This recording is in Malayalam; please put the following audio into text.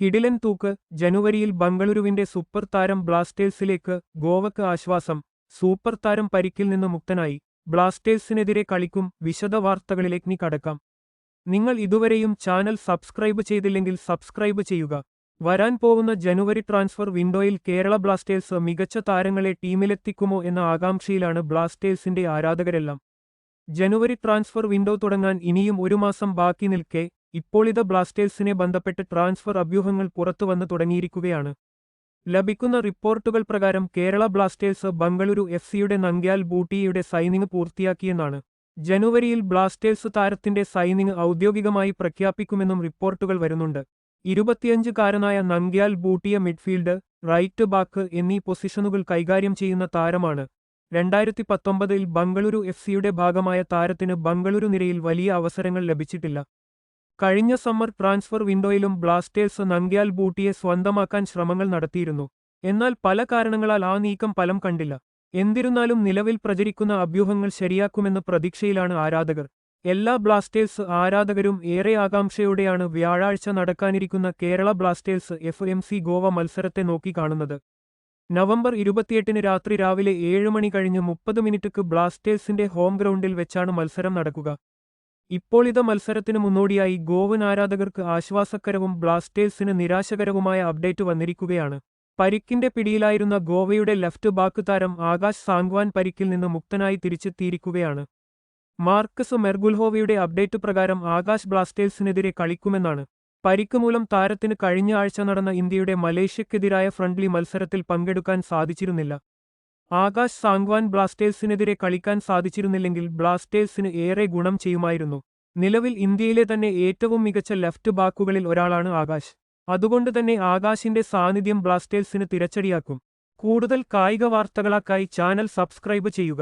കിടിലൻ തൂക്ക് ജനുവരിയിൽ ബംഗളൂരുവിന്റെ സൂപ്പർ താരം ബ്ലാസ്റ്റേഴ്സിലേക്ക് ഗോവക്ക് ആശ്വാസം സൂപ്പർ താരം പരിക്കിൽ നിന്ന് മുക്തനായി ബ്ലാസ്റ്റേഴ്സിനെതിരെ കളിക്കും വിശദ വാർത്തകളിലേക്ക് കടക്കാം. നിങ്ങൾ ഇതുവരെയും ചാനൽ സബ്സ്ക്രൈബ് ചെയ്തില്ലെങ്കിൽ സബ്സ്ക്രൈബ് ചെയ്യുക. വരാൻ പോകുന്ന ജനുവരി ട്രാൻസ്ഫർ വിൻഡോയിൽ കേരള ബ്ലാസ്റ്റേഴ്സ് മികച്ച താരങ്ങളെ ടീമിലെത്തിക്കുമോ എന്ന ആകാംക്ഷയിലാണ് ബ്ലാസ്റ്റേഴ്സിന്റെ ആരാധകരെല്ലാം. ജനുവരി ട്രാൻസ്ഫർ വിൻഡോ തുടങ്ങാൻ ഇനിയും ഒരു മാസം ബാക്കി നിൽക്കെ ഇപ്പോളിത് ബ്ലാസ്റ്റേഴ്സിനെ ബന്ധപ്പെട്ട് ട്രാൻസ്ഫർ അഭ്യൂഹങ്ങൾ പുറത്തുവന്നു തുടങ്ങിയിരിക്കുകയാണ്. ലഭിക്കുന്ന റിപ്പോർട്ടുകൾ പ്രകാരം കേരള ബ്ലാസ്റ്റേഴ്സ് ബംഗളൂരു എഫ് സിയുടെ നങ്ക്യാൽ ബൂട്ടിയുടെ സൈനിങ് പൂർത്തിയാക്കിയെന്നാണ്. ജനുവരിയിൽ ബ്ലാസ്റ്റേഴ്സ് താരത്തിന്റെ സൈനിങ് ഔദ്യോഗികമായി പ്രഖ്യാപിക്കുമെന്നും റിപ്പോർട്ടുകൾ വരുന്നുണ്ട്. ഇരുപത്തിയഞ്ചുകാരനായ Namgyal Bhutia midfield right back എന്നീ പൊസിഷനുകൾ കൈകാര്യം ചെയ്യുന്ന താരമാണ്. രണ്ടായിരത്തി പത്തൊമ്പതിൽ ബംഗളൂരു എഫ് സിയുടെ ഭാഗമായ താരത്തിന് ബംഗളൂരു നിരയിൽ വലിയ അവസരങ്ങൾ ലഭിച്ചിട്ടില്ല. കഴിഞ്ഞ സമ്മർ ട്രാൻസ്ഫർ വിൻഡോയിലും ബ്ലാസ്റ്റേഴ്സ് നങ്ക്യാൽ ബൂട്ടിയെ സ്വന്തമാക്കാൻ ശ്രമങ്ങൾ നടത്തിയിരുന്നു. എന്നാൽ പല കാരണങ്ങളാൽ ആ നീക്കം ഫലം കണ്ടില്ല. എന്നിരുന്നാലും നിലവിൽ പ്രചരിക്കുന്ന അഭ്യൂഹങ്ങൾ ശരിയാക്കുമെന്ന പ്രതീക്ഷയിലാണ് ആരാധകർ. എല്ലാ ബ്ലാസ്റ്റേഴ്സ് ആരാധകരും ഏറെ ആകാംക്ഷയോടെയാണ് വ്യാഴാഴ്ച നടക്കാനിരിക്കുന്ന Kerala Blasters F M C Goa മത്സരത്തെ നോക്കി കാണുന്നത്. നവംബർ ഇരുപത്തിയെട്ടിന് രാത്രി രാവിലെ ഏഴ് മണി കഴിഞ്ഞ് മുപ്പത് മിനിറ്റുക്ക് ബ്ലാസ്റ്റേഴ്സിന്റെ ഹോം ഗ്രൗണ്ടിൽ വെച്ചാണ് മത്സരം നടക്കുക. ഇപ്പോൾ ഇത് മത്സരത്തിന് മുന്നോടിയായി ഗോവൻ ആരാധകർക്ക് ആശ്വാസകരവും ബ്ലാസ്റ്റേഴ്സിന് നിരാശകരവുമായ അപ്ഡേറ്റ് വന്നിരിക്കുകയാണ്. പരിക്കിന്റെ പിടിയിലായിരുന്ന ഗോവയുടെ ലെഫ്റ്റ് ബാക്ക് താരം ആകാശ് സാങ്വാൻ പരിക്കിൽ നിന്ന് മുക്തനായി തിരിച്ചെത്തിയിരിക്കുകയാണ്. മാർക്കസ് മെർഗുൽഹോവയുടെ അപ്ഡേറ്റ് പ്രകാരം ആകാശ് ബ്ലാസ്റ്റേഴ്സിനെതിരെ കളിക്കുമെന്നാണ്. പരിക്ക് മൂലം താരത്തിന് കഴിഞ്ഞ ആഴ്ച നടന്ന ഇന്ത്യയുടെ മലേഷ്യക്കെതിരായ ഫ്രണ്ട്ലി മത്സരത്തിൽ പങ്കെടുക്കാൻ സാധിച്ചിരുന്നില്ല. ആകാശ് സാങ്വാൻ ബ്ലാസ്റ്റേഴ്സിനെതിരെ കളിക്കാൻ സാധിച്ചിരുന്നില്ലെങ്കിൽ ബ്ലാസ്റ്റേഴ്സിന് ഏറെ ഗുണം ചെയ്യുമായിരുന്നു. നിലവിൽ ഇന്ത്യയിലെ തന്നെ ഏറ്റവും മികച്ച ലെഫ്റ്റ് ബാക്കുകളിൽ ഒരാളാണ് ആകാശ്. അതുകൊണ്ട് തന്നെ ആകാശിന്റെ സാന്നിധ്യം ബ്ലാസ്റ്റേഴ്സിന് തിരച്ചടിയാക്കും. കൂടുതൽ കായിക വാർത്തകളാക്കായി ചാനൽ സബ്സ്ക്രൈബ് ചെയ്യുക.